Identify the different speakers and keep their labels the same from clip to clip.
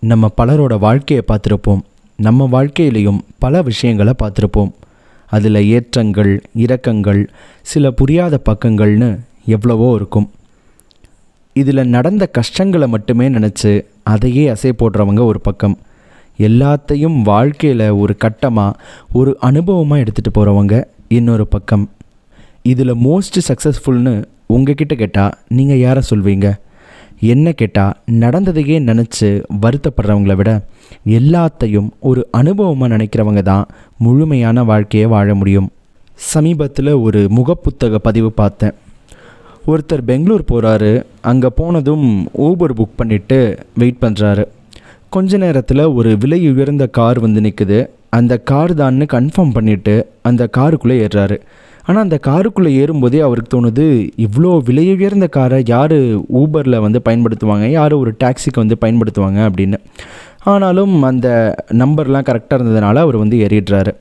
Speaker 1: நம்ம பலரோட வாழ்க்கையை பார்த்துருப்போம். நம்ம வாழ்க்கையிலையும் பல விஷயங்களை பார்த்துருப்போம். அதில் ஏற்றங்கள் இரக்கங்கள் சில புரியாத பக்கங்கள்னு எவ்வளவோ இருக்கும். இதில் நடந்த கஷ்டங்களை மட்டுமே நினச்சி அதையே அசை போடுறவங்க ஒரு பக்கம். எல்லாத்தையும் வாழ்க்கையில் ஒரு கட்டமாக ஒரு அனுபவமாக எடுத்துகிட்டு போகிறவங்க இன்னொரு பக்கம். இதில் மோஸ்ட் சக்ஸஸ்ஃபுல்னு உங்ககிட்ட கேட்டால் நீங்கள் யாரை சொல்வீங்க? என்ன கேட்டால் நடந்ததையே நினச்சி வருத்தப்படுறவங்கள விட எல்லாத்தையும் ஒரு அனுபவமாக நினைக்கிறவங்க தான் முழுமையான வாழ்க்கையை வாழ முடியும். சமீபத்தில் ஒரு முகப்புத்தக பதிவு பார்த்தேன். ஒருத்தர் பெங்களூர் போகிறாரு அங்கே போனதும் ஊபர் புக் பண்ணிவிட்டு வெயிட் பண்ணுறாரு கொஞ்ச நேரத்தில் ஒரு விலை உயர்ந்த கார் வந்து நிற்குது அந்த கார் தான்னு கன்ஃபார்ம் பண்ணிவிட்டு அந்த காருக்குள்ளே ஏறுறாரு. ஆனால் அந்த காருக்குள்ளே ஏறும்போதே அவருக்கு தோணுது இவ்வளோ விலை உயர்ந்த காரை யார் ஊபரில் வந்து பயன்படுத்துவாங்க? யார் ஒரு டாக்ஸிக்கு வந்து பயன்படுத்துவாங்க? அப்படின்னு. ஆனாலும் அந்த நம்பர்லாம் கரெக்டாக இருந்ததுனால அவர் வந்து ஏறிடுறாரு.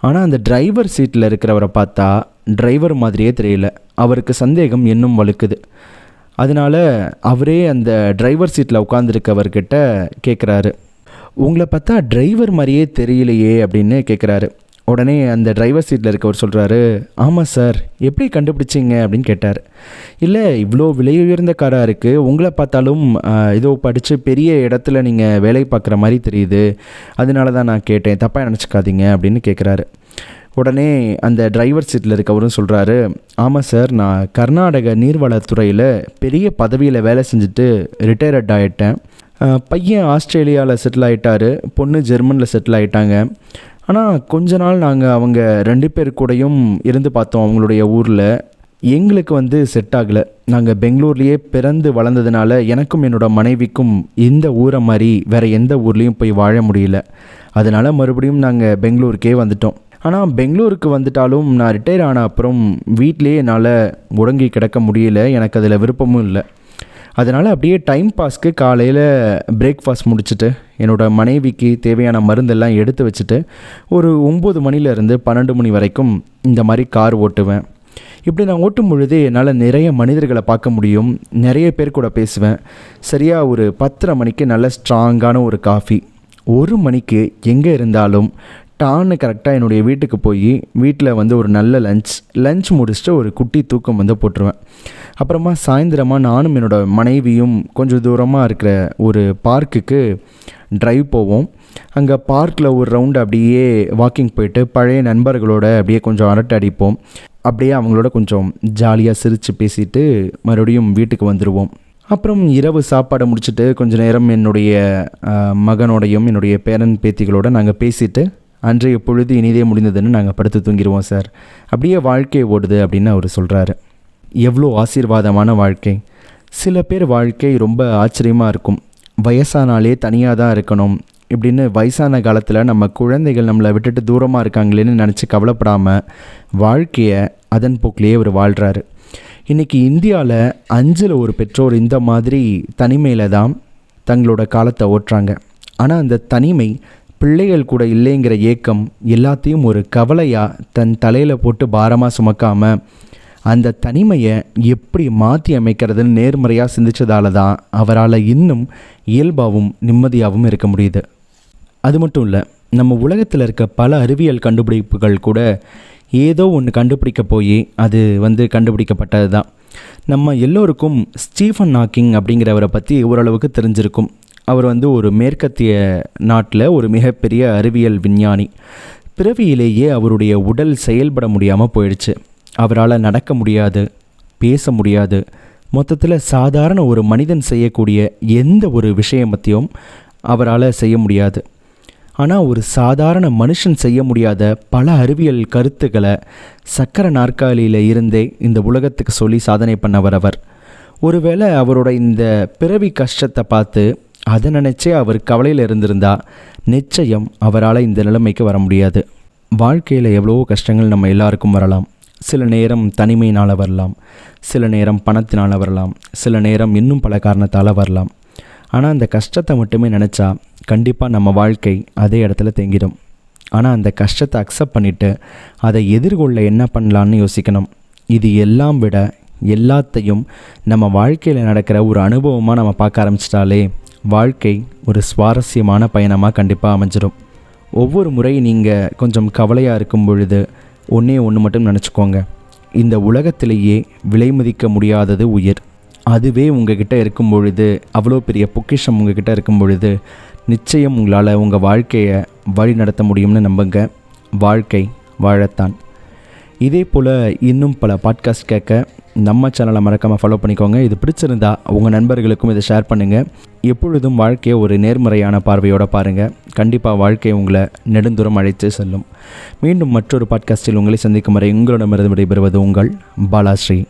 Speaker 1: ஆனால் அந்த டிரைவர் சீட்டில் இருக்கிறவரை பார்த்தா டிரைவர் மாதிரியே தெரியல. அவருக்கு சந்தேகம் இன்னும் வலுக்குது அதனால அவரே அந்த டிரைவர் சீட்டில் உட்காந்துருக்கவர்கிட்ட கேட்குறாரு உங்களை பார்த்தா டிரைவர் மாதிரியே தெரியலையே அப்படின்னு கேட்குறாரு உடனே அந்த டிரைவர் சீட்டில் இருக்கவர் சொல்கிறாரு ஆமாம் சார் எப்படி கண்டுபிடிச்சிங்க? அப்படின்னு கேட்டார். இல்லை இவ்வளோ விலை உயர்ந்த காராக இருக்குது உங்களை பார்த்தாலும் ஏதோ படித்து பெரிய இடத்துல நீங்கள் வேலை பார்க்குற மாதிரி தெரியுது. அதனால தான் நான் கேட்டேன். தப்பாக நினச்சிக்காதீங்க அப்படின்னு கேட்குறாரு உடனே அந்த டிரைவர் சீட்டில் இருக்கவரும் சொல்கிறாரு ஆமாம் சார் நான் கர்நாடக நீர்வளத்துறையில் பெரிய பதவியில் வேலை செஞ்சுட்டு ரிட்டையர்ட் ஆகிட்டேன் பையன் ஆஸ்திரேலியாவில் செட்டில் ஆகிட்டாரு பொண்ணு ஜெர்மனில் செட்டில் ஆகிட்டாங்க ஆனால் கொஞ்ச நாள் நாங்கள் அவங்க ரெண்டு பேர் கூடயும் இருந்து பார்த்தோம் அவங்களுடைய ஊரில். எங்களுக்கு வந்து செட் ஆகலை. நாங்கள் பெங்களூர்லேயே பிறந்து வளர்ந்ததுனால எனக்கும் என்னோட மனைவிக்கும் இந்த ஊரை மாதிரி வேறு எந்த ஊர்லேயும் போய் வாழ முடியல. அதனால் மறுபடியும் நாங்கள் பெங்களூருக்கே வந்துட்டோம். ஆனால் பெங்களூருக்கு வந்துட்டாலும் நான் ரிட்டையர் ஆன அப்புறம் வீட்டிலேயே என்னால் முடங்கி கிடக்க முடியல. எனக்கு அதில் விருப்பமும் இல்லை. அதனால் அப்படியே டைம் பாஸ்க்கு காலையில் பிரேக்ஃபாஸ்ட் முடிச்சுட்டு என்னோடய மனைவிக்கு தேவையான மருந்தெல்லாம் எடுத்து வச்சுட்டு ஒரு ஒம்பது மணிலேருந்து பன்னெண்டு மணி வரைக்கும் இந்த மாதிரி கார் ஓட்டுவேன். இப்படி நான் ஓட்டும் பொழுது என்னால் நிறைய மனிதர்களை பார்க்க முடியும். நிறைய பேர் கூட பேசுவேன். சரியாக ஒரு பத்தரை மணிக்கு நல்ல ஸ்ட்ராங்கான ஒரு காஃபி ஒரு மணிக்கு எங்கே இருந்தாலும் டான்னு கரெக்டாக என்னுடைய வீட்டுக்கு போய் வீட்டில் வந்து ஒரு நல்ல லஞ்ச் லஞ்ச் முடிச்சுட்டு ஒரு குட்டி தூக்கம் வந்து போட்டுருவேன். அப்புறமா சாயந்தரமாக நானும் என்னோடய மனைவியும் கொஞ்சம் தூரமாக இருக்கிற ஒரு பார்க்குக்கு ட்ரைவ் போவோம். அங்கே பார்க்கில் ஒரு ரவுண்டு அப்படியே வாக்கிங் போயிட்டு பழைய நண்பர்களோட அப்படியே கொஞ்சம் அரட்டை அடிப்போம். அப்படியே அவங்களோட கொஞ்சம் ஜாலியாக சிரித்து பேசிட்டு மறுபடியும் வீட்டுக்கு வந்துடுவோம் அப்புறம் இரவு சாப்பாடை முடிச்சுட்டு கொஞ்ச நேரம் என்னுடைய மகனோடையும் என்னுடைய பேரன் பேத்திகளோட நாங்கள் பேசிட்டு அன்றைய பொழுது இனிதே முடிந்ததுன்னு நாங்கள் படுத்து தூங்கிடுவோம் சார் அப்படியே வாழ்க்கை ஓடுது அப்படின்னு அவர் சொல்கிறாரு எவ்வளோ ஆசீர்வாதமான வாழ்க்கை. சில பேர் வாழ்க்கை ரொம்ப ஆச்சரியமாக இருக்கும். வயசானாலே தனியாக தான் இருக்கணும். இப்படின்னு வயசான காலத்தில் நம்ம குழந்தைகள் நம்மளை விட்டுட்டு தூரமாக இருக்காங்களேன்னு நினச்சி கவலைப்படாமல் வாழ்க்கையை அதன் போக்கிலேயே அவர் வாழ்கிறாரு இன்றைக்கி இந்தியாவில் அஞ்சில் ஒரு பெற்றோர் இந்த மாதிரி தனிமையில் தான் தங்களோட காலத்தை ஓட்டுறாங்க. ஆனால் அந்த தனிமை பிள்ளைகள் கூட இல்லைங்கிற ஏக்கம் எல்லாத்தையும் ஒரு கவலையாக தன் தலையில் போட்டு பாரமாக சுமக்காமல் அந்த தனிமையை எப்படி மாற்றி அமைக்கிறதுன்னு நேர்மறையாக சிந்திச்சதால தான் அவரால் இன்னும் இயல்பாகவும் நிம்மதியாகவும் இருக்க முடியுது. அது மட்டும் இல்லை நம்ம உலகத்தில் இருக்க பல அறிவியல் கண்டுபிடிப்புகள் கூட ஏதோ ஒன்று கண்டுபிடிக்க போய் அது வந்து கண்டுபிடிக்கப்பட்டது தான். நம்ம எல்லோருக்கும் ஸ்டீஃபன் நாக்கிங் அப்படிங்கிறவரை பற்றி ஓரளவுக்கு தெரிஞ்சிருக்கும். அவர் வந்து ஒரு மேற்கத்திய நாட்டில் ஒரு மிகப்பெரிய அறிவியல் விஞ்ஞானி. பிறவியிலேயே அவருடைய உடல் செயல்பட முடியாமல் போயிடுச்சு. அவரால் நடக்க முடியாது பேச முடியாது. மொத்தத்தில் சாதாரண ஒரு மனிதன் செய்யக்கூடிய எந்த ஒரு விஷயமத்தையும் அவரால் செய்ய முடியாது. ஆனால் ஒரு சாதாரண மனுஷன் செய்ய முடியாத பல அறிவியல் கருத்துக்களை சக்கர நாற்காலியில் இருந்தே இந்த உலகத்துக்கு சொல்லி சாதனை பண்ணவர் அவர். ஒருவேளை அவரோட இந்த பிறவி கஷ்டத்தை பார்த்து அதை நினச்சே அவர் கவலையில் இருந்திருந்தா நிச்சயம் அவரால் இந்த நிலைமைக்கு வர முடியாது. வாழ்க்கையில் எவ்வளவோ கஷ்டங்கள் நம்ம எல்லாருக்கும் வரலாம். சில நேரம் தனிமையினால் வரலாம் சில நேரம் பணத்தினால் வரலாம் சில நேரம் இன்னும் பல காரணத்தால் வரலாம். ஆனால் அந்த கஷ்டத்தை மட்டுமே நினச்சா கண்டிப்பாக நம்ம வாழ்க்கை அதே இடத்துல தேங்கிடும். ஆனால் அந்த கஷ்டத்தை அக்செப்ட் பண்ணிவிட்டு அதை எதிர்கொள்ள என்ன பண்ணலான்னு யோசிக்கணும். இது எல்லாம் விட எல்லாத்தையும் நம்ம வாழ்க்கையில் நடக்கிற ஒரு அனுபவமாக நம்ம பார்க்க ஆரம்பிச்சிட்டாலே வாழ்க்கை ஒரு சுவாரஸ்யமான பயணமாக கண்டிப்பாக அமைஞ்சிடும் ஒவ்வொரு முறை நீங்கள் கொஞ்சம் கவலையாக இருக்கும் பொழுது ஒன்றே ஒன்று மட்டும் நினச்சிக்கோங்க. இந்த உலகத்திலேயே விலை மதிக்க முடியாதது உயிர். அதுவே உங்ககிட்ட இருக்கும் பொழுது அவ்வளோ பெரிய பொக்கிஷம் உங்ககிட்ட இருக்கும் பொழுது நிச்சயம் உங்களால் உங்கள் வாழ்க்கையை வழி நடத்த முடியும்னு நம்புங்க. வாழ்க்கை வாழத்தான். இதே போல் இன்னும் பல பாட்காஸ்ட் கேட்க நம்ம சேனலை மறக்காமல் ஃபாலோ பண்ணிக்கோங்க. இது பிடிச்சிருந்தா உங்கள் நண்பர்களுக்கும் இதை ஷேர் பண்ணுங்கள் எப்பொழுதும் வாழ்க்கையை ஒரு நேர்மறையான பார்வையோடு பாருங்கள் கண்டிப்பாக வாழ்க்கை உங்களை நெடுந்தூரம் அழைத்து செல்லும். மீண்டும் மற்றொரு பாட்காஸ்டில் உங்களை சந்திக்கும் வரை உங்களிடமிருந்து விடைபெறுவது உங்கள் பாலாஸ்ரீ.